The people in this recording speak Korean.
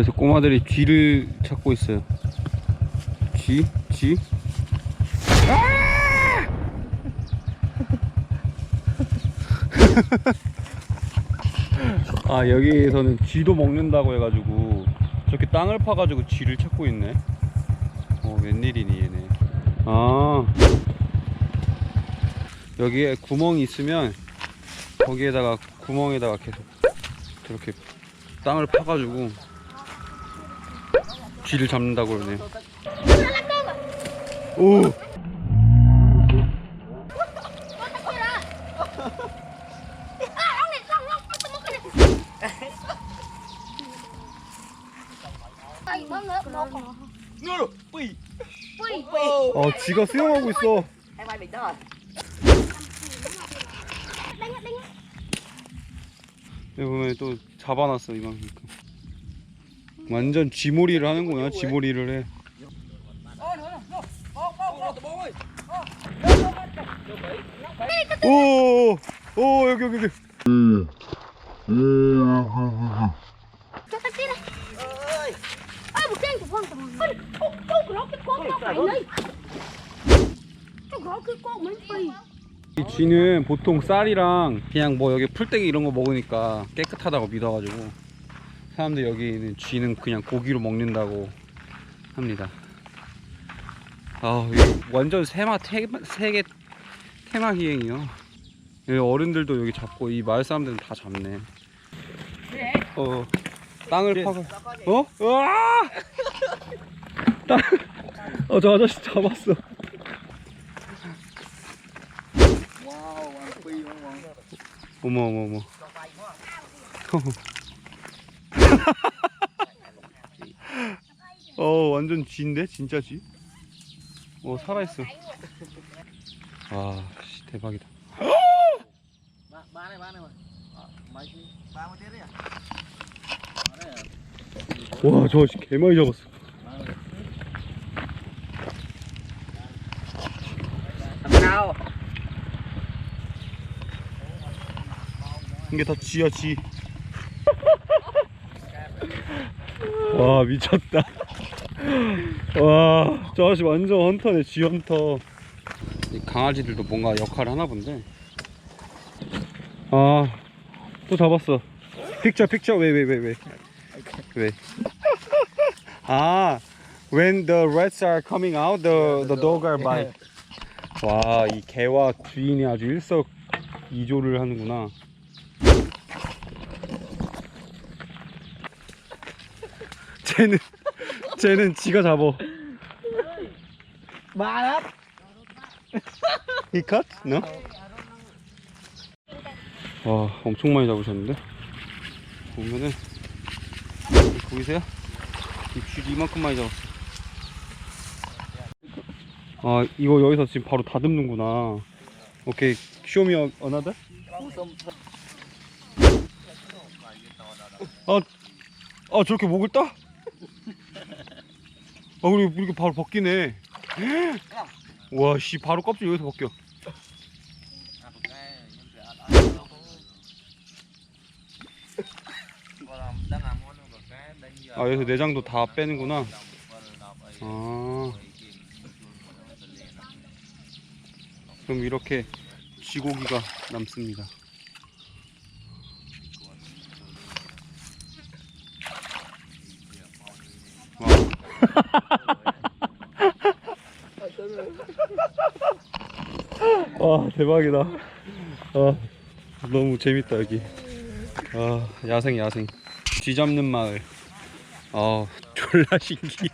그래서 꼬마들이 쥐를 찾고 있어요. 쥐? 쥐? 아 여기에서는 쥐도 먹는다고 해가지고 저렇게 땅을 파가지고 쥐를 찾고 있네 어 웬일이니 얘네 아 여기에 구멍이 있으면 거기에다가 구멍에다가 계속 저렇게 땅을 파가지고 쥐를 잡는다고 그러네 오 어, 쥐가 수영하고 있어. 여기 보면 또 잡아놨어 이만큼 완전 쥐몰이를 하는구나 쥐몰이를 해 오, 오, 여기, 여기, 여기. 이 쥐는 보통 쌀이랑 그냥 뭐 여기 풀떼기 이런 거 먹으니까 깨끗하다고 믿어가지고 사람들 여기는 쥐는 그냥 고기로 먹는다고 합니다. 아, 이거 완전 세마 테마, 세계 테마 기행이요. 여기 어른들도 여기 잡고 이 마을 사람들은 다 잡네. 어, 땅을 파고. 어? 으아! 땅. 어, 저 아저씨 잡았어. 어머 어머 어머. 어 완전 쥐인데 진짜 쥐. 어 살아 있어. 아 씨, 대박이다. 와저개 많이 잡았어. 이게 다 쥐야 쥐. 와 미쳤다. 와, 저 아저씨 완전 헌터네, 쥐 헌터. 이 강아지들도 뭔가 역할을 하나 본데. 아, 또 잡았어. 픽처, 픽처, 왜, 왜, 왜, 왜? 왜? 아, when the rats are coming out, the, the dog are by. 와, 이 개와 주인이 아주 일석이조를 하는구나. 쟤는 쟤는 지가 잡어. Đó. 이 컷? 너? 와 엄청 많이 잡으셨는데 보면은 보이세요? 입줄이 이만큼 많이 잡았어. 아 이거 여기서 지금 바로 다듬는구나. 오케이 쇼미 어나더? 아, 아 저렇게 목을 따? 아 그리고 이렇게 바로 벗기네. 와, 씨, 바로 껍질 여기서 벗겨. 아, 여기서 내장도 다 빼는구나. 아, 그럼 이렇게 쥐고기가 남습니다. 와, 대박이다. 아, 너무 재밌다, 여기. 아, 야생, 야생. 쥐 잡는 마을. 아, 졸라 신기해.